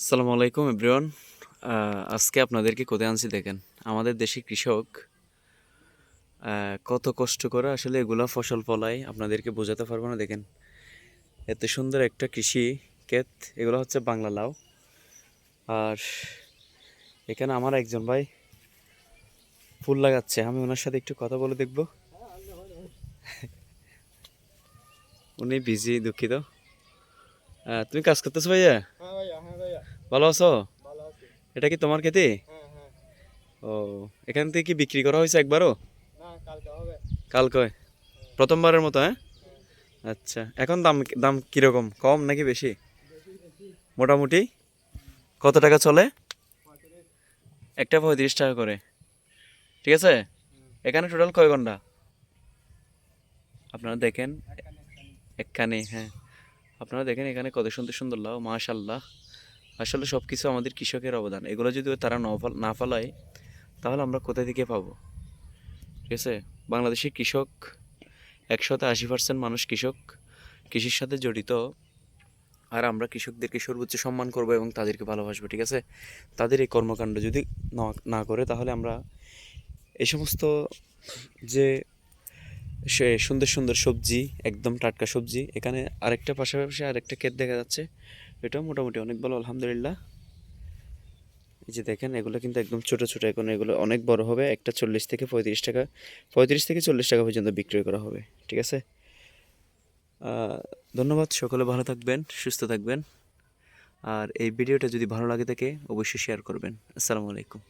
আসসালামু আলাইকুম, এভরিওয়ান। আজকে আপনাদেরকে কোথায় আনছি দেখেন। আমাদের দেশি কৃষক কত কষ্ট করে আসলে এগুলা ফসল ফলায়, আপনাদেরকে বোঝাতে পারব না দেখেন। এত সুন্দর একটা কৃষি ক্ষেত, এগুলো হচ্ছে বাংলা লাউ। আর এখানে আমার একজন ভাই ফুল লাগাচ্ছে, আমি ওনার সাথে একটু কথা বলে দেখব। উনি বিজি দুঃখিত। তুমি কাজ করতেছো ভাইয়া হ্যাঁ ভাইয়া হ্যাঁ ভাইয়া ভালো আছো? এটা কি তোমার খেতে? ও, এখান থেকে কি বিক্রি করা হয়েছে একবারও? হবে। কালকে প্রথমবারের মতো হ্যাঁ? আচ্ছা এখন দাম দাম কীরকম? কম নাকি বেশি? মোটামুটি? কত টাকা চলে? একটা পঁয়ত্রিশ টাকা করে। ঠিক আছে? এখানে টোটাল কয় ঘণ্টা? আপনারা দেখেন একখানে হ্যাঁ। আপনারা দেখেন এখানে কত সুন্দর সুন্দর লাউ মাশাল্লাহ আসলে সব কিছু আমাদের কৃষকের অবদান। এগুলো যদি তারা না ফল- ফলায়, তাহলে আমরা কোথা থেকে পাবো? ঠিক আছে? বাংলাদেশের কৃষক, একশোতে আশি পার্সেন্ট মানুষ কৃষক, কৃষির সাথে জড়িত। আর আমরা কৃষকদেরকে সর্বোচ্চ সম্মান করব এবং তাদেরকে ভালোবাসবো, ঠিক আছে? তাদের এই কর্মকাণ্ড যদি না- না করে, তাহলে আমরা এই সমস্ত যে সে সুন্দর সুন্দর সবজি, একদম টাটকা সবজি, এখানে আরেকটা পাশাপাশি আরেকটা ক্ষেত দেখা যাচ্ছে। এটাও মোটামুটি অনেক ভালো, আলহামদুলিল্লাহ। এই যে দেখেন, এগুলো কিন্তু একদম ছোট ছোট, এখন এগুলো অনেক বড় হবে। একটা চল্লিশ থেকে পঁয়ত্রিশ টাকা, পঁয়ত্রিশ থেকে চল্লিশ টাকা পর্যন্ত বিক্রয় করা হবে, ঠিক আছে? ধন্যবাদ, সকলে ভালো থাকবেন, সুস্থ থাকবেন। আর এই ভিডিওটা যদি ভালো লাগে থাকে, অবশ্যই শেয়ার করবেন। আসসালামু আলাইকুম।